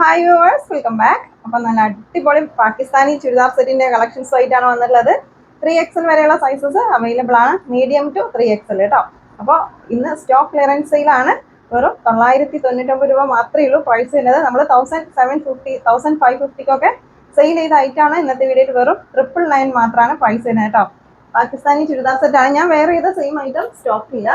Hi viewers welcome back അപ്പം നല്ല അടിപൊളി പാകിസ്ഥാനി ചുരിദാർ സെറ്റിന്റെ കളക്ഷൻസ് ആയിട്ടാണ് വന്നിട്ടുള്ളത്. ത്രീ എക്സൽ വരെയുള്ള സൈസസ് അവൈലബിൾ ആണ്. മീഡിയം ടു ത്രീ എക്സൽ കേട്ടോ അപ്പോൾ ഇന്ന് സ്റ്റോക്ക് ക്ലിയറൻസ് സെയിലാണ് വെറും തൊള്ളായിരത്തി തൊണ്ണൂറ്റൊമ്പത് രൂപ മാത്രമേ ഉള്ളൂ. പ്രൈസ് വരുന്നത് നമ്മൾ thousand seven fifty thousand five ഫിഫ്റ്റിക്കൊക്കെ sale ചെയ്ത ഐറ്റാണ് ഇന്നത്തെ വീഡിയോയിൽ വെറും ട്രിപ്പിൾ നയൻ മാത്രമാണ് പ്രൈസ് വരുന്നത് കേട്ടോ പാകിസ്ഥാനി ചുരിദാർ സെറ്റാണ് ഞാൻ വേറെ ചെയ്ത സെയിം ഐറ്റം സ്റ്റോക്ക് ഇല്ല.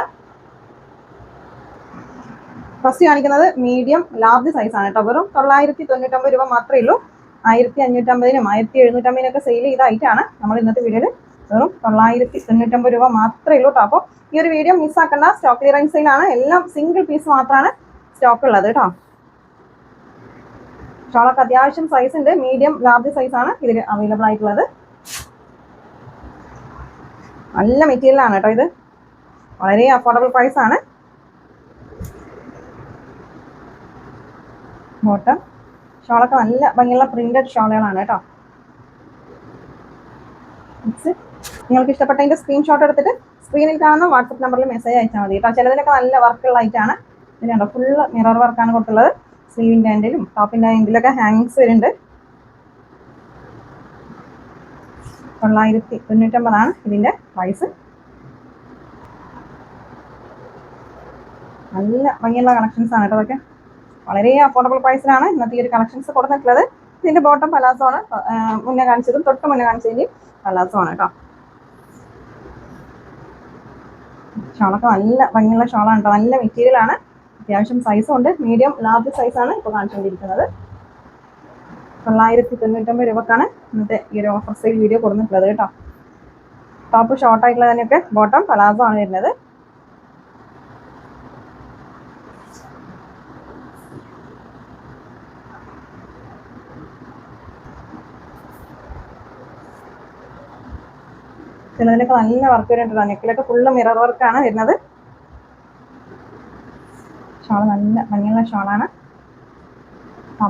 ഫസ്റ്റ് കാണിക്കുന്നത് മീഡിയം ലാർജ് സൈസ് ആണ് കേട്ടോ വെറും തൊള്ളായിരത്തി തൊണ്ണൂറ്റൊമ്പത് രൂപ മാത്രമേ ഉള്ളൂ. ആയിരത്തി അഞ്ഞൂറ്റമ്പതിനും ആയിരത്തി എഴുന്നൂറ്റമ്പതിനൊക്കെ സെയിൽ ചെയ്ത നമ്മൾ ഇന്നത്തെ വീഡിയോയിൽ വെറും തൊള്ളായിരത്തി തൊണ്ണൂറ്റൊമ്പത് രൂപ മാത്രമേ ഉള്ളൂ കേട്ടോ അപ്പോൾ ഈ ഒരു വീഡിയോ മിസ് മിസ്സാക്കേണ്ട സ്റ്റോക്ക് ക്ലിയറൻസ് സെയിലാണ് എല്ലാം സിംഗിൾ പീസ് മാത്രമാണ് സ്റ്റോക്ക് ഉള്ളത് കേട്ടോ ഷോളൊക്കെ അത്യാവശ്യം സൈസ് ഉണ്ട്. മീഡിയം ലാർജ് സൈസ് ആണ് ഇതിൽ അവൈലബിൾ ആയിട്ടുള്ളത്. നല്ല മെറ്റീരിയലാണ് കേട്ടോ ഇത്. വളരെ അഫോർഡബിൾ പ്രൈസ് ആണ്. ബോട്ടം ഷോളൊക്കെ നല്ല ഭംഗിയുള്ള പ്രിന്റഡ് ഷോളുകളാണ് കേട്ടോ. നിങ്ങൾക്ക് ഇഷ്ടപ്പെട്ടതിന്റെ സ്ക്രീൻഷോട്ട് എടുത്തിട്ട് സ്ക്രീനിൽ കാണുന്ന വാട്സപ്പ് നമ്പറിൽ മെസ്സേജ് അയച്ചാൽ മതി കേട്ടോ. ചിലതിനൊക്കെ നല്ല വർക്കുള്ള ഐറ്റാണ് ഇതിനുണ്ടോ ഫുള്ള് മിറർ വർക്കാണ് കൊടുത്തുള്ളത്. സ്ലീവിന്റെ എൻഡിലും ടോപ്പിന്റെ എൻഡിലൊക്കെ ഹാങ്ങിങ്സ് വരുന്നുണ്ട്. തൊള്ളായിരത്തി തൊണ്ണൂറ്റൊമ്പതാണ് ഇതിന്റെ പ്രൈസ് നല്ല ഭംഗിയുള്ള കളക്ഷൻസ് ആണ് കേട്ടോ അതൊക്കെ വളരെ അഫോർഡബിൾ പ്രൈസിലാണ് ഇന്നത്തെ ഈ ഒരു കളക്ഷൻസ് കൊടുത്തിട്ടുള്ളത്. ഇതിന്റെ ബോട്ടം പലാസോ ആണ്. മുന്നേ കാണിച്ചതും തൊട്ട് മുന്നേ കാണിച്ചതിന്റെയും പലാസോ ആണ് കേട്ടോ ഷോളൊക്കെ നല്ല ഭംഗിയുള്ള ഷോളാണ് കേട്ടോ നല്ല മെറ്റീരിയൽ ആണ്. അത്യാവശ്യം സൈസും ഉണ്ട്. മീഡിയം ലാർജ് സൈസാണ് ഇപ്പോൾ കാണിച്ചുകൊണ്ടിരിക്കുന്നത്. തൊള്ളായിരത്തി തൊണ്ണൂറ്റൊമ്പത് രൂപക്കാണ് ഇന്നത്തെ ഈ ഒരു ഓഫർ സെയിൽ വീഡിയോ കൊടുത്തിട്ടുള്ളത് കേട്ടോ ടോപ്പ് ഷോർട്ട് ആയിട്ടുള്ള തന്നെയൊക്കെ ബോട്ടം പലാസോ ആണ് വരുന്നത്. ചിലതിനൊക്കെ നല്ല വർക്ക് വരുന്നുണ്ട് നെക്കിലൊക്കെ ഫുള്ള് മിറർ വർക്കാണ് വരുന്നത്. ഷാൾ നല്ല ഭംഗിയുള്ള ഷാളാണ്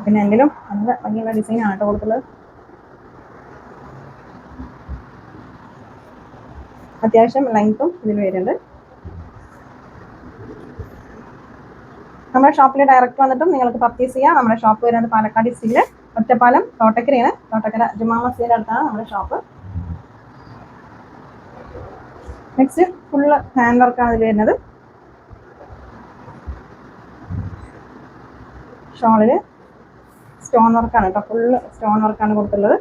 പിന്നെ എന്തെങ്കിലും നല്ല ഭംഗിയുള്ള ഡിസൈൻ ആണ് കേട്ടോ കൊടുത്തുള്ളത് അത്യാവശ്യം ലെങ്ത്തും ഇതിൽ വരുന്നുണ്ട്. നമ്മുടെ ഷോപ്പിൽ ഡയറക്റ്റ് വന്നിട്ടും നിങ്ങൾക്ക് പർച്ചേസ് ചെയ്യാം. നമ്മുടെ ഷോപ്പ് വരുന്നത് പാലക്കാട് സ്റ്റീൽ ഒറ്റപ്പാലം തോട്ടക്കരയാണ്. തോട്ടക്കര ജുമാ മസ്ജിദിന്റെ അടുത്താണ് നമ്മുടെ ഷോപ്പ് നെക്സ്റ്റ് ഫുള്ള് ഹാൻഡ് വർക്കാണ് ഇതിൽ വരുന്നത്. ഷോളിൽ സ്റ്റോൺ വർക്കാണ് കേട്ടോ ഫുള്ള് സ്റ്റോൺ വർക്കാണ് കൊടുത്തുള്ളത്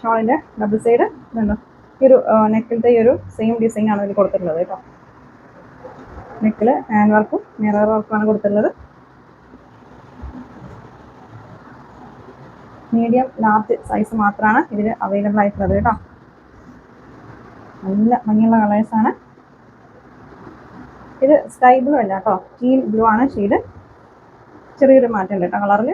ഷോളിന്റെ ഡബിൾ സൈഡ് ഇതുണ്ടോ. ഈ ഒരു നെക്കിലത്തെ ഈ ഒരു സെയിം ഡിസൈൻ ആണ് ഇതിൽ കൊടുത്തിട്ടുള്ളത് കേട്ടോ നെക്കിൽ ഹാൻഡ് വർക്കും മിറർ വർക്കുമാണ് കൊടുത്തിട്ടുള്ളത്. മീഡിയം ലാർജ് സൈസ് മാത്രമാണ് ഇതിൽ അവൈലബിൾ ആയിട്ടുള്ളത് കേട്ടോ നല്ല ഭംഗിയുള്ള ആണ്. ഇത് സ്കൈ ബ്ലൂ അല്ല കേട്ടോ ടീൽ ബ്ലൂ ആണ് ഷെയ്ഡ് ചെറിയൊരു മാറ്റം ഉണ്ട് കേട്ടോ കളറിൽ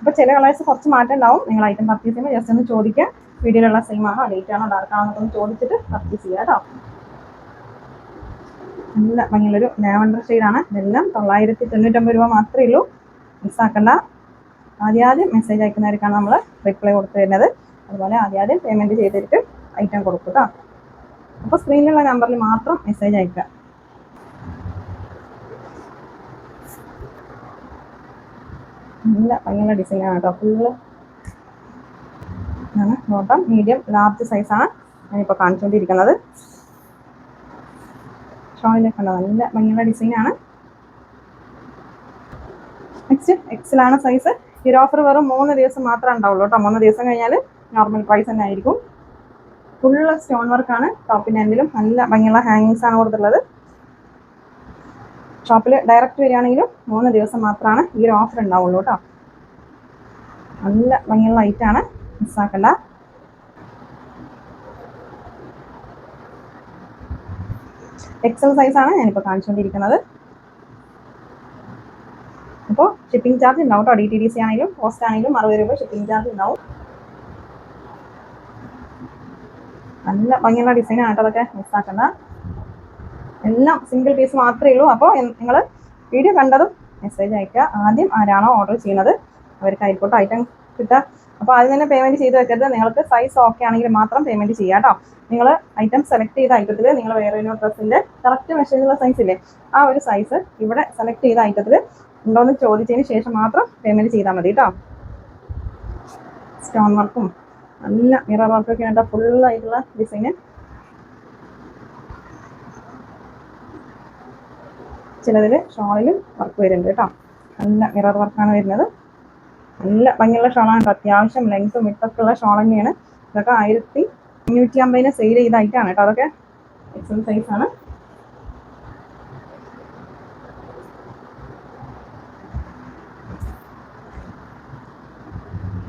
അപ്പോൾ ചില കളേഴ്സ് കുറച്ച് മാറ്റം ഉണ്ടാവും. നിങ്ങൾ ഐറ്റം പർച്ചേസ് ചെയ്യുമ്പോൾ ജസ്റ്റ് ഒന്ന് ചോദിക്കുക വീഡിയോയിലുള്ള സെയിം ആണോ ലൈറ്റ് ആണോ ഡാർക്ക് ആണോ എന്നൊക്കെ ചോദിച്ചിട്ട് പർച്ചേസ് ചെയ്യുക കേട്ടോ നല്ല ഭംഗിയുള്ളൊരു ലാവൻഡർ ഷെയ്ഡാണ് ഇതെല്ലാം തൊള്ളായിരത്തി തൊണ്ണൂറ്റൊമ്പത് രൂപ മാത്രമേ ഉള്ളൂ. മിസ്സാക്കണ്ട ആദ്യം മെസ്സേജ് അയക്കുന്നവർക്കാണ് നമ്മൾ റിപ്ലൈ കൊടുത്തു തരുന്നത്. അതുപോലെ ആദ്യം ആദ്യം പേയ്മെന്റ് ചെയ്തിട്ട് ഐറ്റം കൊടുക്കുക അപ്പോൾ സ്ക്രീനിലുള്ള നമ്പറിൽ മാത്രം മെസ്സേജ് അയക്കുക. നല്ല ഭംഗിയുള്ള ഡിസൈനാണ് കേട്ടോ ഫുള്ള് ആണ്. ബോട്ടം മീഡിയം ലാർജ് സൈസാണ് ഞാനിപ്പോൾ കാണിച്ചുകൊണ്ടിരിക്കുന്നത് ഷോളിലൊക്കെ ഉണ്ടോ നല്ല ഭംഗിയുള്ള ഡിസൈനാണ് നെക്സ്റ്റ് എക്സിലാണ് സൈസ് ഈ ഓഫർ വെറും മൂന്ന് ദിവസം മാത്രമേ ഉണ്ടാവുള്ളൂ കേട്ടോ മൂന്ന് ദിവസം കഴിഞ്ഞാൽ നോർമൽ പ്രൈസ് തന്നെ ആയിരിക്കും. ഫുള്ള് സ്റ്റോൺ വർക്കാണ് ടോപ്പിന്റെ എൻഡിലും നല്ല ഭംഗിയുള്ള ഹാങ്ങിങ്സ് ആണ് കൊടുത്തിട്ടുള്ളത്. ഷോപ്പിൽ ഡയറക്റ്റ് വരികയാണെങ്കിലും മൂന്ന് ദിവസം മാത്രമാണ് ഈ ഒരു ഓഫർ ഉണ്ടാവുള്ളൂ കേട്ടോ. നല്ല ഭംഗിയുള്ള ഐറ്റം ആണ്. മിസ്സാക്കണ്ട. എക്സൽ സൈസാണ് ഞാനിപ്പോൾ കാണിച്ചുകൊണ്ടിരിക്കുന്നത്. അപ്പോൾ ഷിപ്പിംഗ് ചാർജ് ഉണ്ടാവും കേട്ടോ. ഡി ടി ഡി സി ആണെങ്കിലും പോസ്റ്റ് ആണെങ്കിലും അറുപത് രൂപ ഷിപ്പിംഗ് ചാർജ് ഉണ്ടാവും. നല്ല ഭംഗിയുള്ള കേട്ടോ അതൊക്കെ മിസ്സാക്കുന്ന എല്ലാം സിംഗിൾ പീസ് മാത്രമേ ഉള്ളൂ. അപ്പോൾ നിങ്ങൾ വീഡിയോ കണ്ടതും മെസ്സേജ് അയക്കുക. ആദ്യം ആരാണോ ഓർഡർ ചെയ്യുന്നത് അവർക്ക് ആയിക്കോട്ടെ ഐറ്റം കിട്ടുക. അപ്പോൾ ആദ്യം തന്നെ പേയ്മെന്റ് ചെയ്ത് വെക്കരുത്. നിങ്ങൾക്ക് സൈസ് ഓക്കെ ആണെങ്കിൽ മാത്രം പേയ്മെന്റ് ചെയ്യാം കേട്ടോ. നിങ്ങൾ ഐറ്റം സെലക്ട് ചെയ്ത ഐറ്റത്തിൽ നിങ്ങൾ വേറെ ഒരു ഡ്രസ്സിന്റെ കറക്റ്റ് മെഷീനുള്ള സൈസ് ഇല്ലേ ആ ഒരു സൈസ് ഇവിടെ സെലക്ട് ചെയ്ത ഐറ്റത്തിൽ ഉണ്ടോയെന്ന് ചോദിച്ചതിന് ശേഷം മാത്രം പേയ്മെന്റ് ചെയ്താൽ മതി കേട്ടോ. സ്റ്റോൺ വർക്കും നല്ല മിറർ വർക്കൊക്കെ ഫുൾ ആയിട്ടുള്ള ഡിസൈന് ചിലതിൽ ഷോളിലും വർക്ക് വരുന്നുണ്ട് കേട്ടോ. നല്ല മിറർ വർക്കാണ് വരുന്നത്. നല്ല ഭംഗിയുള്ള ഷോളാണ് അത്യാവശ്യം ലെങ്ത്തും വിട്ടൊക്കെ ഉള്ള ഷോൾ തന്നെയാണ്. ഇതൊക്കെ ആയിരത്തി അഞ്ഞൂറ്റി അമ്പതിന് സെയിൽ ചെയ്തായിട്ടാണ് കേട്ടോ. അതൊക്കെ എക്സൽ സൈസ് ആണ്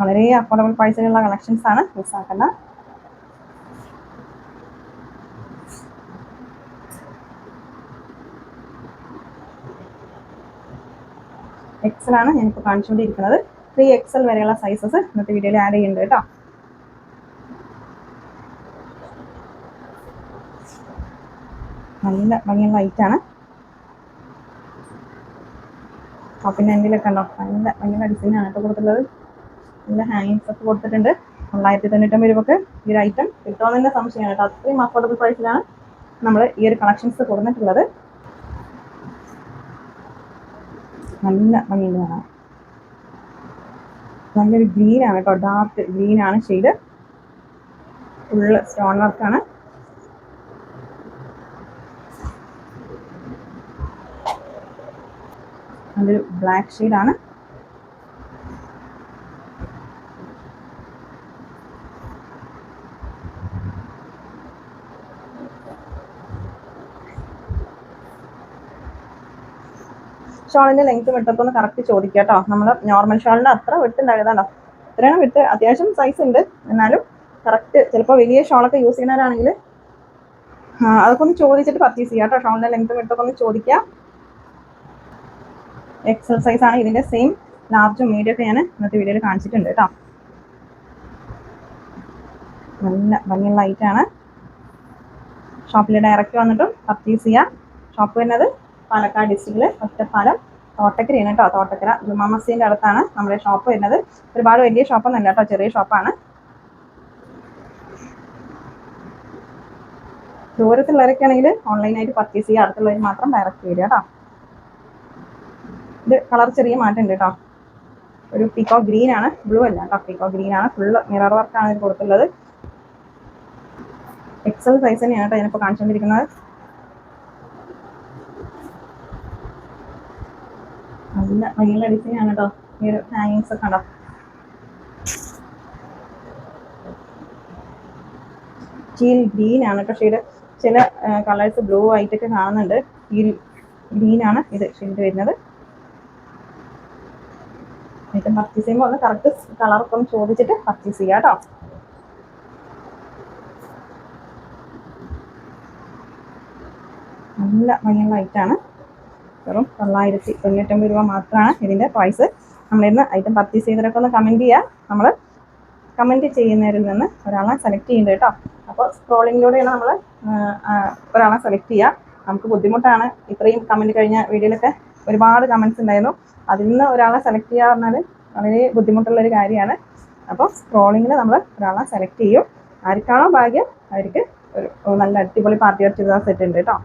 വളരെ അഫോർഡബിൾ പ്രൈസിലുള്ള കളക്ഷൻസ് ആണ് മിസ്സാക്കണ്ട എക്സൽ ആണ് ഞാനിപ്പോൾ കാണിച്ചുകൊണ്ടിരിക്കുന്നത്. ത്രീ എക്സൽ വരെയുള്ള സൈസസ് ഇന്നത്തെ വീഡിയോയിൽ ആഡ് ചെയ്യുന്നുണ്ട് കേട്ടോ. നല്ല ഭംഗിയുള്ള ലൈറ്റാണ് ആണ്. എൻഡിലൊക്കെ ഉണ്ടോ? നല്ല ഭംഗിയുള്ള ഡിസൈനാണ് കേട്ടോ കൊടുത്തിട്ടുള്ളത്. നല്ല ഹാങ്ങിങ്സ് ഒക്കെ കൊടുത്തിട്ടുണ്ട്. തൊള്ളായിരത്തി തൊണ്ണൂറ്റൊമ്പത് രൂപക്ക് ഈ ഒരു ഐറ്റം കിട്ടുമെന്ന് തന്നെ സംശയമാണ് കേട്ടോ അത്രയും അഫോർഡബിൾ പ്രൈസിലാണ് നമ്മൾ ഈ ഒരു കളക്ഷൻസ് കൊടുത്തിട്ടുള്ളത്. നല്ല ഭംഗിയുണ്ട് കാണാൻ. നല്ലൊരു ഗ്രീൻ ആണ് കേട്ടോ ഡാർക്ക് ഗ്രീൻ ആണ് ഷെയ്ഡ് ഫുള്ള് സ്റ്റോൺ വർക്കാണ് നല്ലൊരു ബ്ലാക്ക് ഷെയ്ഡാണ് ഷോളിന്റെ ലെങ്ത് വിട്ടപ്പോ ഒന്ന് കറക്റ്റ് ചോദിക്കുക കേട്ടോ നമ്മൾ നോർമൽ ഷോളിന്റെ അത്ര വിട്ടുണ്ടായതാണോ? ഇത്രയാണ് വിട്ട് അത്യാവശ്യം സൈസ് ഉണ്ട്. എന്നാലും കറക്റ്റ് ചിലപ്പോൾ വലിയ ഷോളൊക്കെ യൂസ് ചെയ്യുന്നവരാണെങ്കിൽ അതൊക്കെ ഒന്ന് ചോദിച്ചിട്ട് പർച്ചേസ് ചെയ്യാം കേട്ടോ. ഷോളിന്റെ ലെങ്ത് വിട്ടൊക്കെ ഒന്ന് ചോദിക്കാം. എക്സൽ സൈസ് ആണ് ഇതിന്റെ സെയിം ലാർജും മീഡിയം ഒക്കെ ഞാൻ ഇന്നത്തെ വീഡിയോയിൽ കാണിച്ചിട്ടുണ്ട് കേട്ടോ. നല്ല ഭംഗിയുള്ള ഐറ്റാണ് ഷോപ്പിൽ ഡയറക്റ്റ് വന്നിട്ടും പർച്ചേസ് ചെയ്യാം. ഷോപ്പ് വരുന്നത് പാലക്കാട് ഡിസ്ട്രിക്റ്റിൽ ഒറ്റപ്പാലം തോട്ടക്കരയാണ് കേട്ടോ തോട്ടക്കര. ജുമാ മസ്ജിദിന്റെ അടുത്താണ് നമ്മുടെ ഷോപ്പ് വരുന്നത്. ഒരുപാട് വലിയ ഷോപ്പൊന്നല്ല കേട്ടോ ചെറിയ ഷോപ്പാണ് ദൂരത്തുള്ളവരൊക്കെ ആണെങ്കിൽ ഓൺലൈനായിട്ട് പർച്ചേസ് ചെയ്യുക അടുത്തുള്ളവർ മാത്രം ഡയറക്റ്റ് വരിക കേട്ടോ. ഇത് കളർ ചെറിയ മാറ്റം ഉണ്ട് കേട്ടോ. ഒരു പീക്കോ ഗ്രീൻ ആണ് ബ്ലൂ അല്ല കേട്ടോ പീക്കോ ഗ്രീൻ ആണ്. ഫുള്ള് മിറർ വർക്കാണ് ഇത് കൊടുത്തുള്ളത് എക്സൽ സൈസ് തന്നെയാണ് കേട്ടോ ഞാനിപ്പോൾ കാണിച്ചുകൊണ്ടിരിക്കുന്നത്. നല്ല ഭംഗിയുള്ള ഡിസൈൻ ആണ് കേട്ടോ ഈ ഒരു ഹാങ്ങിങ്സ് ഒക്കെ ഉണ്ടോ? ഗ്രീൻ ആണ് ഷെയ്ഡ് ചില കളേഴ്സ് ബ്ലൂ ആയിട്ടൊക്കെ കാണുന്നുണ്ട്. ടീൽ ഗ്രീൻ ആണ് ഇത് ഷെയ്ഡ് വരുന്നത്. ഐറ്റം പർച്ചേസ് ചെയ്യുമ്പോൾ ഒന്ന് കറക്റ്റ് കളറൊക്കെ ഒന്ന് ചോദിച്ചിട്ട് പർച്ചേസ് ചെയ്യാം കേട്ടോ നല്ല ഭംഗിയുള്ള ഐറ്റാണ് വെറും തൊള്ളായിരത്തി തൊണ്ണൂറ്റൊമ്പത് രൂപ മാത്രമാണ് ഇതിന്റെ പ്രൈസ് നമ്മളിന്ന് ഐറ്റം പർച്ചേസ് ചെയ്തവരൊക്കെ ഒന്ന് കമന്റ് ചെയ്യുക നമ്മൾ കമന്റ് ചെയ്യുന്നവരിൽ നിന്ന് ഒരാളെ സെലക്ട് ചെയ്യുന്നത് കേട്ടോ. അപ്പോൾ സ്ക്രോളിങ്ങിലൂടെയാണ് നമ്മൾ ഒരാളെ സെലക്ട് ചെയ്യുക. നമുക്ക് ബുദ്ധിമുട്ടാണ്. ഇത്രയും കമന്റ് കഴിഞ്ഞ വീഡിയോയിലൊക്കെ ഒരുപാട് കമന്റ്സ് ഉണ്ടായിരുന്നു. അതിൽ നിന്ന് ഒരാളെ സെലക്ട് ചെയ്യുക പറഞ്ഞാൽ വളരെ ബുദ്ധിമുട്ടുള്ളൊരു കാര്യമാണ്. അപ്പോൾ സ്ക്രോളിങ്ങിൽ നമ്മൾ ഒരാളെ സെലക്ട് ചെയ്യും. ആർക്കാണോ ഭാഗ്യം അവർക്ക് ഒരു നല്ല അടിപൊളി പാർട്ടി ചുരിദാർ സെറ്റ് ഉണ്ട് കേട്ടോ.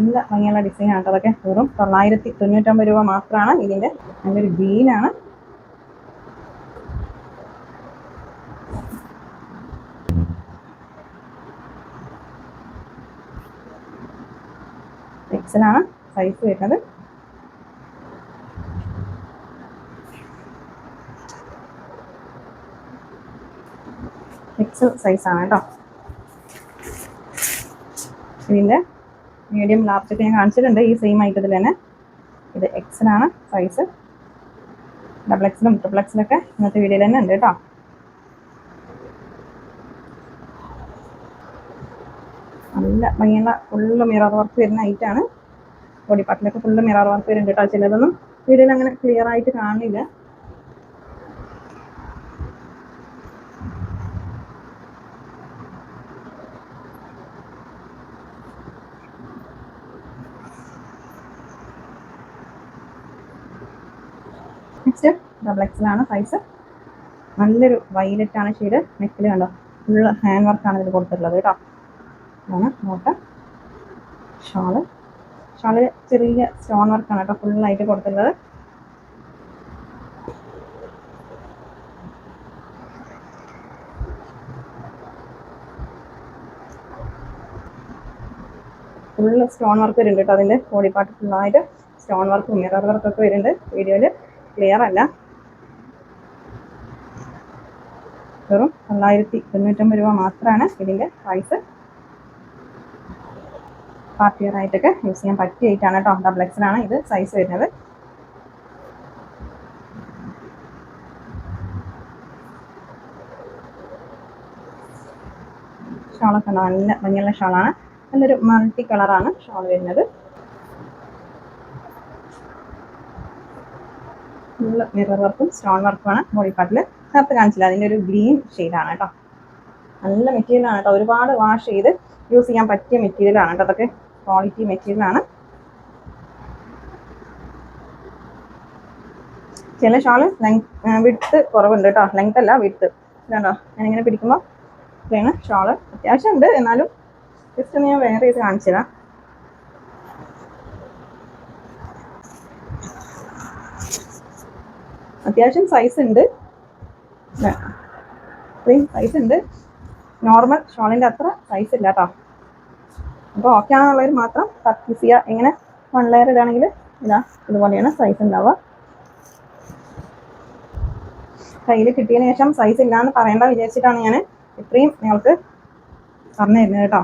നല്ല ഭംഗിയുള്ള ഡിസൈൻ ആണ് അതൊക്കെ വെറും തൊള്ളായിരത്തി തൊണ്ണൂറ്റൊമ്പത് രൂപ മാത്രമാണ്. ഇതിന്റെ നല്ലൊരു ഗ്രീനാണ് എക്സലാണ് സൈസ് വരുന്നത്. എക്സൽ ആണ് കേട്ടോ. ഇതിന്റെ മീഡിയം ലാർജ് ഒക്കെ ഞാൻ കാണിച്ചിട്ടുണ്ട്. ഈ സെയിം ഐറ്റത്തിൽ തന്നെ. ഇത് എക്സിലാണ് സൈസ് ഡബിൾ എക്സിലും ട്രിപ്പിൾ എക്സിലൊക്കെ ഇന്നത്തെ വീഡിയോയിൽ തന്നെ ഉണ്ട് കേട്ടോ. നല്ല ഭംഗിയുള്ള ഫുള്ള് മിറർ വർക്ക് വരുന്ന ഐറ്റാണ് ബോഡി പാർട്ടിലൊക്കെ ഫുള്ള് മിറർ വർക്ക് വരുന്നുണ്ട് കേട്ടോ. ചിലതൊന്നും വീഡിയോയിൽ അങ്ങനെ ക്ലിയർ ആയിട്ട് കാണില്ല. ആണ് സൈസ് നല്ലൊരു വൈലറ്റ് ആണ് ഷെയ്ഡ് നെക്കിൽ കണ്ടോ? ഫുള്ള് ഹാൻഡ് വർക്കാണ് ഇതിൽ കൊടുത്തിട്ടുള്ളത് കേട്ടോ. ആണ് നോട്ട് ഷാൾ ഷാൾ ചെറിയ സ്റ്റോൺ വർക്കാണ് കേട്ടോ ഫുള്ളായിട്ട് കൊടുത്തിട്ടുള്ളത്. ഫുള്ള് സ്റ്റോൺ വർക്ക് വരുന്നുണ്ട് കേട്ടോ അതിന്റെ ബോഡി പാർട്ട് ഫുള്ളായിട്ട് സ്റ്റോൺ വർക്കും മിറർ വർക്കൊക്കെ വരുന്നുണ്ട്. വീഡിയോയിൽ ക്ലിയർ അല്ല വെറും തൊള്ളായിരത്തി തൊണ്ണൂറ്റൊമ്പത് രൂപ മാത്രമാണ് ഇതിന്റെ പ്രൈസ് പാർട്ടി വെയർ ആയിട്ടൊക്കെ യൂസ് ചെയ്യാൻ പറ്റിയ ഐറ്റാണ് കേട്ടോ ഡബിൾ എക്സിലാണ് ഇത് സൈസ് വരുന്നത്. ഷാളൊക്കെ നല്ല ഭംഗിയുള്ള ഷാളാണ് നല്ലൊരു മൾട്ടി കളറാണ് ഷാൾ വരുന്നത്. ഫുള്ള് മിറർ വർക്കും സ്റ്റോൺ വർക്കുമാണ് ബോഡി പാർട്ടിൽ നേരത്തെ കാണിച്ചില്ല. അതിന്റെ ഒരു ഗ്രീൻ ഷെയ്ഡാണ് കേട്ടോ. നല്ല മെറ്റീരിയലാണ് കേട്ടോ. ഒരുപാട് വാഷ് ചെയ്ത് യൂസ് ചെയ്യാൻ പറ്റിയ മെറ്റീരിയലാണ് കേട്ടോ. അതൊക്കെ ക്വാളിറ്റി മെറ്റീരിയലാണ് ചില ഷാൾ വിട്ട് കുറവുണ്ട് കേട്ടോ. ലെങ്ത് അല്ല വിട്ട് ഇതാണ്ടോ ഞാനിങ്ങനെ പിടിക്കുമ്പോൾ ഇത്രയാണ് ഷാൾ അത്യാവശ്യം ഉണ്ട്. എന്നാലും ജസ്റ്റ് ഒന്ന് ഞാൻ വേറെ ചെയ്ത് കാണിച്ചു അത്യാവശ്യം സൈസ് ഉണ്ട്. ഇത്രയും സൈസ് ഉണ്ട്. നോർമൽ ഷോളിന്റെ അത്ര സൈസ് ഇല്ല കേട്ടോ അപ്പോൾ ഓക്കെ ആണെന്നുള്ളവർ മാത്രം പർച്ചേസ് ചെയ്യുക എങ്ങനെ വൺ ലെയർ ഇടാണെങ്കിൽ ഇതാ ഇതുപോലെയാണ് സൈസ് ഉണ്ടാവുക കയ്യിൽ കിട്ടിയതിന് ശേഷം സൈസ് ഇല്ലാന്ന് പറയേണ്ട വിചാരിച്ചിട്ടാണ് ഞാൻ ഇത്രയും നിങ്ങൾക്ക് പറഞ്ഞു തരുന്നത് കേട്ടോ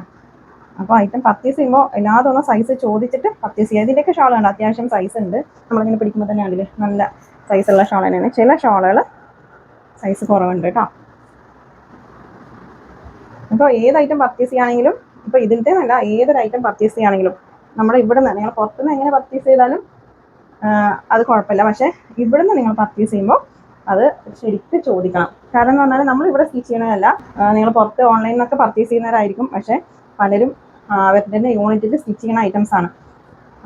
അപ്പോൾ ഐറ്റം പർച്ചേസ് ചെയ്യുമ്പോൾ എല്ലാതും ഒന്ന് സൈസ് ചോദിച്ചിട്ട് പർച്ചേസ് ചെയ്യുക ഇതിന്റെയൊക്കെ ഷോളുണ്ട് അത്യാവശ്യം സൈസ് ഉണ്ട്. നമ്മളിങ്ങനെ പിടിക്കുമ്പോൾ തന്നെ അതിൽ നല്ല സൈസുള്ള ഷോൾ തന്നെയാണ്. ചില ഷാളുകൾ സൈസ് കുറവുണ്ട് കേട്ടോ അപ്പോൾ ഏത് ഐറ്റം പർച്ചേസ് ചെയ്യുകയാണെങ്കിലും ഇപ്പോൾ ഇതിലത്തെ നല്ല ഏതൊരു ഐറ്റം പർച്ചേസ് ചെയ്യുകയാണെങ്കിലും നമ്മുടെ ഇവിടെ നിന്ന് നിങ്ങൾ പുറത്തുനിന്ന് എങ്ങനെ പർച്ചേസ് ചെയ്താലും അത് കുഴപ്പമില്ല. പക്ഷേ നിന്ന് നിങ്ങൾ പർച്ചേസ് ചെയ്യുമ്പോൾ അത് ശരിക്കും ചോദിക്കണം. കാരണം എന്ന് പറഞ്ഞാൽ നമ്മൾ ഇവിടെ സ്റ്റിച്ച് ചെയ്യണതല്ല നിങ്ങൾ പുറത്ത് ഓൺലൈനിൽ നിന്നൊക്കെ പർച്ചേസ് ചെയ്യുന്നവരായിരിക്കും. പക്ഷേ പലരും അവരുടെ യൂണിറ്റിൽ സ്റ്റിച്ച് ചെയ്യുന്ന ഐറ്റംസ് ആണ്.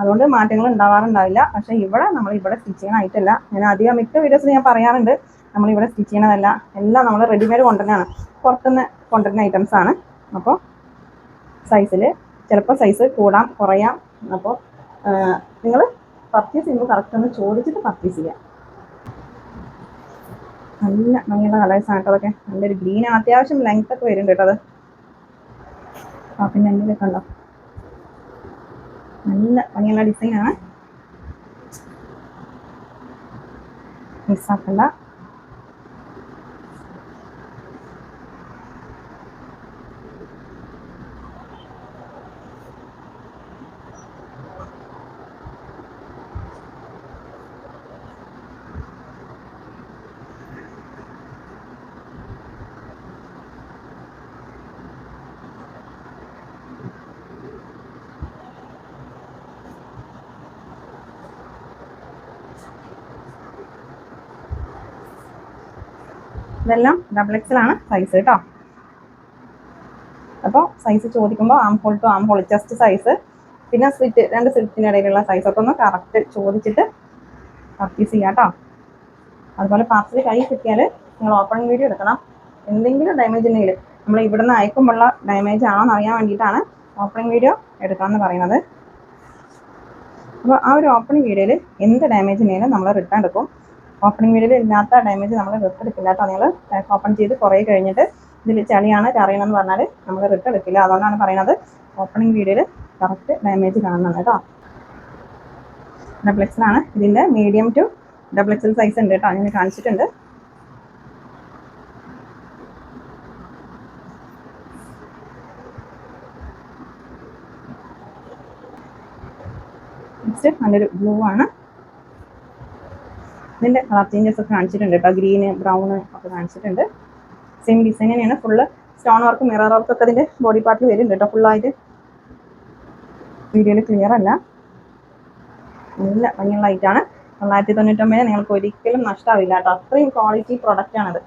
അതുകൊണ്ട് മാറ്റങ്ങൾ ഉണ്ടാവാറുണ്ടാവില്ല. പക്ഷേ ഇവിടെ നമ്മൾ ഇവിടെ സ്റ്റിച്ച് ചെയ്യുന്ന ഐറ്റം അല്ല. ഞാൻ അധികം മിക്ക വീഡിയോസിൽ ഞാൻ പറയാറുണ്ട്. നമ്മൾ ഇവിടെ സ്റ്റിച്ച് ചെയ്യണതല്ല എല്ലാം നമ്മൾ റെഡിമെയ്ഡ് കൊണ്ടുതന്നെയാണ് പുറത്തുനിന്ന് കൊണ്ടുവരുന്ന ഐറ്റംസ് ആണ്. അപ്പോൾ സൈസിൽ ചിലപ്പോൾ സൈസ് കൂടാം കുറയാം. അപ്പോൾ നിങ്ങൾ പർച്ചേസ് ചെയ്യുമ്പോൾ കറക്റ്റ് ഒന്ന് ചോദിച്ചിട്ട് പർച്ചേസ് ചെയ്യാം. നല്ല ഭംഗിയുള്ള കളേഴ്സാണ് കേട്ടോ അതൊക്കെ. നല്ലൊരു ഗ്രീൻ അത്യാവശ്യം ലെങ്ത് ഒക്കെ വരുന്നുണ്ട് കേട്ടോ അത്. ആ പിന്നെ എന്തെങ്കിലുമൊക്കെ ഉണ്ടോ? നല്ല ഭംഗിയുള്ള ഡിസൈൻ ആണ്. മിസ്സാക്കണ്ട ഇതെല്ലാം ഡബിൾ എക്സൽ ആണ് സൈസ് കേട്ടോ അപ്പോൾ സൈസ് ചോദിക്കുമ്പോൾ arm hole to arm hole chest size പിന്നെ സ്ലിറ്റ് രണ്ട് സ്ലിറ്റിന്റെ ഇടയിലുള്ള സൈസ് സൈസൊക്കെ ഒന്ന് കറക്റ്റ് ചോദിച്ചിട്ട് പർച്ചേസ് ചെയ്യാം കേട്ടോ അതുപോലെ പാർസൽ കൈ കിട്ടിയാൽ നിങ്ങൾ ഓപ്പണിംഗ് വീഡിയോ എടുക്കണം. എന്തെങ്കിലും ഡാമേജ് ഉണ്ടെങ്കിൽ നമ്മൾ ഇവിടെ നിന്ന് അയക്കുമ്പോഴുള്ള ഡാമേജ് ആണോ അറിയാൻ വേണ്ടിയിട്ടാണ് ഓപ്പണിംഗ് വീഡിയോ എടുക്കാമെന്ന് പറയുന്നത്. അപ്പോൾ ആ ഒരു ഓപ്പണിംഗ് വീഡിയോയിൽ എന്ത് ഡാമേജ് ഉണ്ടെങ്കിലും നമ്മൾ റിട്ടേൺ എടുക്കും. ഓപ്പണിംഗ് വീഡിയോയിൽ ഇല്ലാത്ത ഡാമേജ് നമ്മൾ റിട്ട് എടുക്കില്ല. കേട്ടോ നിങ്ങൾ ഓപ്പൺ ചെയ്ത് കുറേ കഴിഞ്ഞിട്ട് ഇതിൽ ചളിയാണ് കറിയണമെന്ന് പറഞ്ഞാൽ നമ്മൾ റിട്ട് എടുക്കില്ല. അതുകൊണ്ടാണ് പറയുന്നത് ഓപ്പണിംഗ് വീഡിയോയിൽ കറക്റ്റ് ഡാമേജ് കാണുന്നത് കേട്ടോ. ഡബിൾ എക്സൽ ആണ് ഇതിന്റെ medium to double XL size ഉണ്ട് കേട്ടോ. ഞാൻ കാണിച്ചിട്ടുണ്ട്. നെക്സ്റ്റ് നല്ലൊരു ബ്ലൂ ആണ്. ഇതിന്റെ കളർ ചേഞ്ചസ് ഒക്കെ കാണിച്ചിട്ടുണ്ട്. കേട്ടോ ഗ്രീന് ബ്രൗൺ ഒക്കെ കാണിച്ചിട്ടുണ്ട്. സെയിം ഡിസൈൻ തന്നെയാണ്. Full stone work mirror work ഒക്കെ അതിന്റെ ബോഡി പാർട്ടിൽ വരുന്നുണ്ട് കേട്ടോ. ഫുള്ളായിട്ട് വീഡിയോയിൽ ക്ലിയർ അല്ല. നല്ല ഭംഗിയുള്ള ലൈറ്റാണ് തൊള്ളായിരത്തി തൊണ്ണൂറ്റൊമ്പതിന് നിങ്ങൾക്ക് ഒരിക്കലും നഷ്ടമാവില്ല കേട്ടോ. അത്രയും ക്വാളിറ്റി പ്രൊഡക്റ്റ് ആണിത്.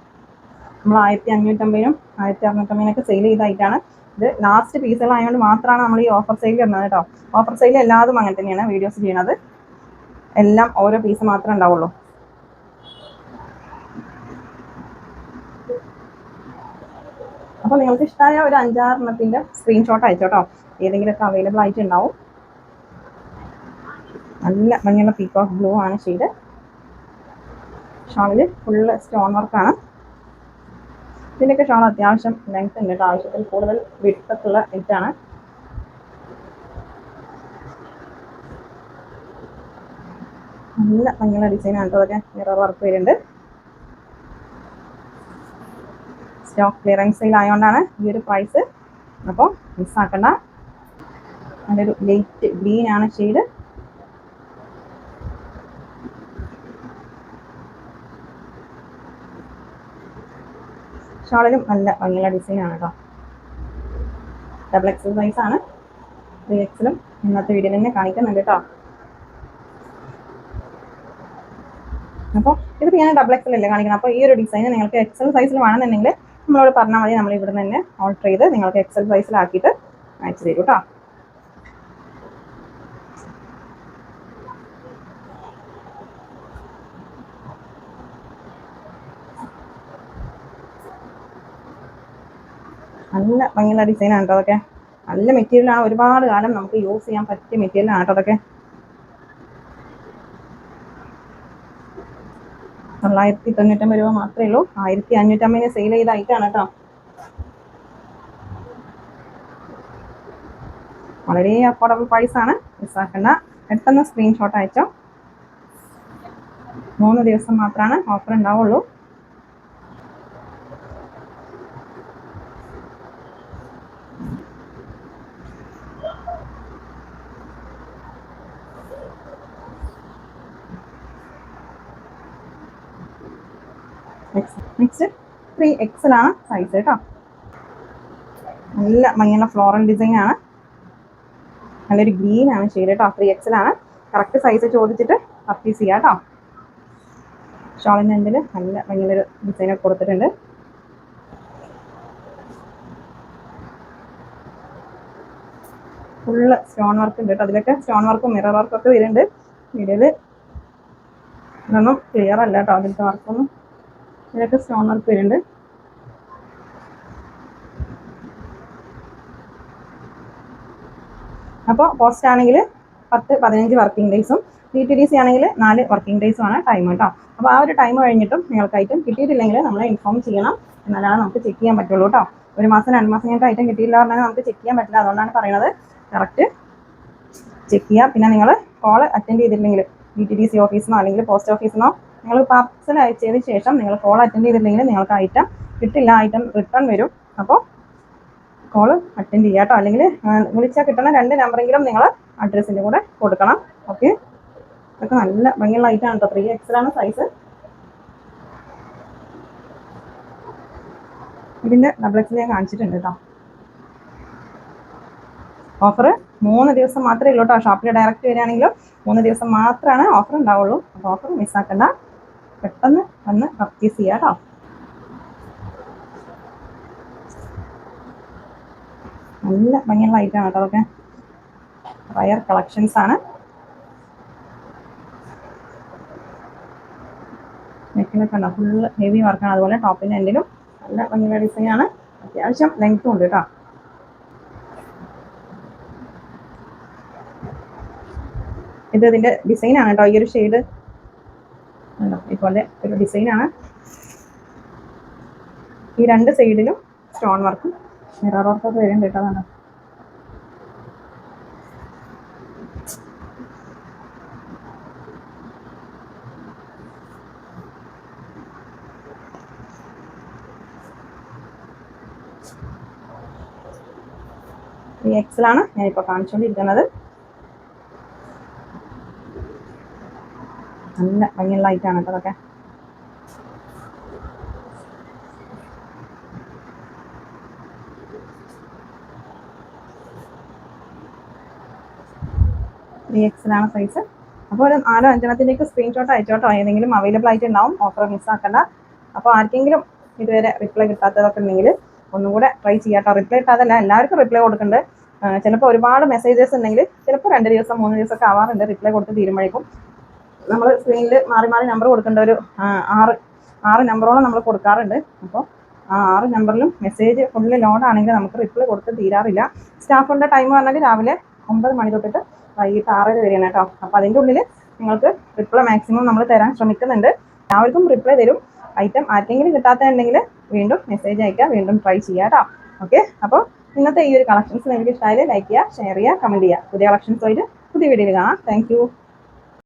നമ്മൾ ആയിരത്തി അഞ്ഞൂറ്റമ്പതിനും ആയിരത്തി അറുന്നൂറ്റമ്പതിനൊക്കെ സെയിൽ ചെയ്ത ഐറ്റാണ് ഇത് ലാസ്റ്റ് പീസുകളായതുകൊണ്ട് മാത്രമാണ് നമ്മൾ ഈ ഓഫർ സെയിൽ വരുന്നത് കേട്ടോ. ഓഫർ സെയിൽ എല്ലാതും അങ്ങനെ തന്നെയാണ് വീഡിയോസ് ചെയ്യണത്. എല്ലാം ഓരോ പീസ് മാത്രമേ ഉണ്ടാവുള്ളൂ. അപ്പോൾ നിങ്ങൾക്ക് ഇഷ്ടമായ ഒരു അഞ്ചാറെണ്ണത്തിന്റെ സ്ക്രീൻഷോട്ട് അയച്ചോട്ടോ. ഏതെങ്കിലുമൊക്കെ അവൈലബിൾ ആയിട്ടുണ്ടാവും. നല്ല ഭംഗിയുള്ള പീക്കോക്ക് ബ്ലൂ ആണ് ഷെയ്ഡ് ഷാളിൽ ഫുള്ള് സ്റ്റോൺ വർക്കാണ് ഇതിന്റെയൊക്കെ ഷോൾ അത്യാവശ്യം ലെങ്ത് ഉണ്ട് കേട്ടോ. ആവശ്യത്തിൽ കൂടുതൽ വിട്ടത്തുള്ള ഇതാണ് നല്ല ഭംഗിയുള്ള ഡിസൈനാണ് കേട്ടോ. അതൊക്കെ മിറർ വർക്ക് വരുന്നുണ്ട്. സ്റ്റോക്ക് ക്ലിയറൻസ് സെയിൽ ആയതുകൊണ്ടാണ് ഈ ഒരു പ്രൈസ് അപ്പോൾ മിസ്സാക്കണ്ട നല്ലൊരു ലൈറ്റ് ഗ്രീൻ ആണ് ഷെയ്ഡ് ഷാളിലും നല്ല ഭംഗിയുള്ള ഡിസൈനാണ് കേട്ടോ ഡബിൾ എക്സൽ സൈസ് ആണ്. ത്രീ എക്സലും ഇന്നത്തെ വീഡിയോയിൽ തന്നെ കാണിക്കുന്നുണ്ട് കേട്ടോ അപ്പോൾ ഇതിപ്പോൾ ഞാൻ ഡബിൾ എക്സൽ അല്ലേ കാണിക്കണം അപ്പോൾ ഈ ഒരു ഡിസൈൻ നിങ്ങൾക്ക് എക്സൽ സൈസിൽ വേണമെന്നുണ്ടെങ്കിൽ നമ്മളോട് പറഞ്ഞാൽ മതി നമ്മൾ ഇവിടെ തന്നെ ഓൾട്ടർ ചെയ്ത് നിങ്ങൾക്ക് എക്സൽ സൈസിലാക്കിയിട്ട് അയച്ചു തരും കേട്ടോ നല്ല ഭംഗിയുള്ള ഡിസൈനാണ് കേട്ടോ അതൊക്കെ. നല്ല മെറ്റീരിയലാണ് ഒരുപാട് കാലം നമുക്ക് യൂസ് ചെയ്യാൻ പറ്റിയ മെറ്റീരിയലാണ് കേട്ടോ അതൊക്കെ. തൊള്ളായിരത്തി തൊണ്ണൂറ്റമ്പത് രൂപ മാത്രമേ ഉള്ളൂ. ആയിരത്തി അഞ്ഞൂറ്റമ്പതിന് സെയിൽ ചെയ്ത ഐറ്റാണ് കേട്ടോ. വളരെ അഫോർഡബിൾ പ്രൈസ് ആണ്. മിസ്സാക്കണ്ട. പെട്ടെന്ന് സ്ക്രീൻഷോട്ട് അയച്ചോ. മൂന്ന് ദിവസം മാത്രമാണ് ഓഫർ ഉണ്ടാവുള്ളൂ നെക്സ്റ്റ് ത്രീ എക്സൽ ആണ് സൈസ് കേട്ടോ. നല്ല ഭംഗിയുള്ള ഫ്ലോറൽ ഡിസൈൻ ആണ്. നല്ലൊരു ഗ്രീൻ ആണ് ഷെയ്ഡ് കേട്ടോ ത്രീ എക്സൽ ആണ് കറക്റ്റ് സൈസ് ചോദിച്ചിട്ട് പർച്ചേസ് ചെയ്യാം കേട്ടോ. ഷോളിന്റെ എൻഡിൽ നല്ല ഭംഗിയുള്ളൊരു ഡിസൈനൊക്കെ കൊടുത്തിട്ടുണ്ട്. ഫുള്ള് സ്റ്റോൺ വർക്ക് ഉണ്ട് കേട്ടോ. അതിലൊക്കെ സ്റ്റോൺ വർക്കും മിറർ വർക്കും ഒക്കെ വരുന്നുണ്ട്. വീഡിയോയിൽ ഇതൊന്നും ക്ലിയർ അല്ല കേട്ടോ. അതിലത്തെ വർക്കൊന്നും ഇതിലൊക്കെ സ്റ്റോൺ വർക്ക് വരുന്നുണ്ട്. അപ്പോൾ പോസ്റ്റ് ആണെങ്കിൽ പത്ത് പതിനഞ്ച് വർക്കിംഗ് ഡേയ്സും ഡി ടി ഡി സി ആണെങ്കിൽ നാല് വർക്കിംഗ് ഡേയ്സും ആണ് ടൈം കേട്ടോ. അപ്പോൾ ആ ഒരു ടൈം കഴിഞ്ഞിട്ടും നിങ്ങൾക്ക് ഐറ്റം കിട്ടിയിട്ടില്ലെങ്കിൽ നമ്മളെ ഇൻഫോം ചെയ്യണം. എന്നാലാണ് നമുക്ക് ചെക്ക് ചെയ്യാൻ പറ്റുള്ളൂ കേട്ടോ. ഒരു മാസം രണ്ട് മാസം കഴിഞ്ഞിട്ട് ഐറ്റം കിട്ടിയില്ല പറഞ്ഞാൽ നമുക്ക് ചെക്ക് ചെയ്യാൻ പറ്റില്ല. അതുകൊണ്ടാണ് പറയുന്നത്. കറക്റ്റ് ചെക്ക് ചെയ്യുക. പിന്നെ നിങ്ങൾ കോൾ അറ്റൻഡ് ചെയ്തില്ലെങ്കിൽ ഡി ടി ഡി സി ഓഫീസിൽ നിന്നോ അല്ലെങ്കിൽ പോസ്റ്റ് ഓഫീസിൽ നിന്നോ നിങ്ങൾ പാർസൽ അയച്ചതിന് ശേഷം നിങ്ങൾ കോൾ അറ്റൻഡ് ചെയ്തില്ലെങ്കിൽ നിങ്ങൾക്ക് ഐറ്റം കിട്ടില്ല. ഐറ്റം റിട്ടേൺ വരും. അപ്പോൾ കോൾ അറ്റൻഡ് ചെയ്യുക കേട്ടോ അല്ലെങ്കിൽ വിളിച്ചാൽ കിട്ടുന്ന രണ്ട് നമ്പറെങ്കിലും നിങ്ങൾ അഡ്രസ്സിന്റെ കൂടെ കൊടുക്കണം. ഓക്കെ ഇതൊക്കെ നല്ല ഭംഗിയുള്ള ലൈറ്റാണ് കേട്ടോ ത്രീ എക്സലാണ് സൈസ് ഇതിന്റെ ഡബിൾ എക്സ് ഞാൻ കാണിച്ചിട്ടുണ്ട് കേട്ടോ ഓഫർ മൂന്ന് ദിവസം മാത്രമേ ഉള്ളൂ കേട്ടോ ഷോപ്പിൽ ഡയറക്റ്റ് വരികയാണെങ്കിലും മൂന്ന് ദിവസം മാത്രമാണ് ഓഫർ ഉണ്ടാവുള്ളൂ. അപ്പോൾ ഓഫർ മിസ്സാക്കണ്ട പെട്ടെന്ന് വന്ന് പർച്ചേസ് ചെയ്യുക കേട്ടോ നല്ല ഭംഗിയുള്ള ആണ് കേട്ടോ അതൊക്കെ. റയർ കളക്ഷൻസ് ആണ്. നെക്കിലൊക്കെ ഉണ്ടോ ഫുള്ള് ഹെവി വർക്കാണ് അതുപോലെ ടോപ്പിന്റെ എന്തെങ്കിലും നല്ല ഭംഗിയുള്ള ഡിസൈൻ ആണ്. അത്യാവശ്യം ലെങ്ത്തും ഉണ്ട് കേട്ടോ. ഇത് ഇതിന്റെ ഡിസൈനാണ് കേട്ടോ. ഈ ഒരു ഷെയ്ഡ് ഉണ്ടോ ഇതുപോലെ ഒരു ഡിസൈനാണ് ഈ രണ്ട് സൈഡിലും സ്റ്റോൺ വർക്കും മിറർ വർക്കൊക്കെ വരുന്നുണ്ട് കേട്ടോ അതാണ് ഈ എക്സലാണ് ഞാനിപ്പോൾ കാണിച്ചുകൊണ്ടിരിക്കുന്നത് നല്ല ഭംഗിയുള്ള ലൈറ്റാണ് കേട്ടോ അതൊക്കെ. എക്സിലാണ് സൈസ് അപ്പോൾ ഒരു നാലോ അഞ്ചെണ്ണത്തിന്റെയൊക്കെ സ്ക്രീൻഷോട്ട് അയച്ചോട്ടോ ഏതെങ്കിലും അവൈലബിൾ ആയിട്ട് ഉണ്ടാവും. ഓഫർ മിസ്സാക്കണ്ട അപ്പോൾ ആർക്കെങ്കിലും ഇതുവരെ റിപ്ലൈ കിട്ടാത്തതൊക്കെ ഉണ്ടെങ്കിൽ ഒന്നും കൂടെ ട്രൈ ചെയ്യാട്ടോ റിപ്ലൈ കിട്ടാതല്ല എല്ലാവർക്കും റിപ്ലൈ കൊടുക്കുന്നുണ്ട് ചിലപ്പോൾ ഒരുപാട് മെസ്സേജസ് ഉണ്ടെങ്കിൽ ചിലപ്പോൾ രണ്ട് ദിവസം മൂന്ന് ദിവസമൊക്കെ ആവാറുണ്ട് റിപ്ലൈ കൊടുത്ത് തീരുമ്പോഴേക്കും. നമ്മൾ സ്ക്രീനിൽ മാറി മാറി നമ്പർ കൊടുക്കേണ്ട ഒരു ആറ് ആറ് നമ്പറോളം നമ്മൾ കൊടുക്കാറുണ്ട്. അപ്പോൾ ആ ആറ് നമ്പറിലും മെസ്സേജ് ഫുള്ള് ലോഡാണെങ്കിൽ നമുക്ക് റിപ്ലൈ കൊടുത്ത് തീരാറില്ല. സ്റ്റാഫുകളുടെ ടൈം പറഞ്ഞാൽ രാവിലെ ഒമ്പത് മണി തൊട്ടിട്ട് വൈകിട്ട് ആറര വരെയാണ് കേട്ടോ. അപ്പോൾ അതിന്റെ ഉള്ളിൽ നിങ്ങൾക്ക് റിപ്ലൈ മാക്സിമം നമ്മൾ തരാൻ ശ്രമിക്കുന്നുണ്ട്. എല്ലാവർക്കും റിപ്ലൈ തരും. ഐറ്റം ആർക്കെങ്കിലും കിട്ടാത്തതുണ്ടെങ്കിൽ വീണ്ടും മെസ്സേജ് അയക്കുക വീണ്ടും ട്രൈ ചെയ്യുക കേട്ടോ. ഓക്കെ അപ്പോൾ ഇന്നത്തെ ഈ ഒരു കളക്ഷൻസ് നിങ്ങൾക്ക് ഇഷ്ടമായാലും ലൈക്ക് ചെയ്യുക ഷെയർ ചെയ്യുക കമന്റ് ചെയ്യുക. പുതിയ കളക്ഷൻസ് ആയിട്ട് പുതിയ വീഡിയോയിൽ കാണാം. താങ്ക്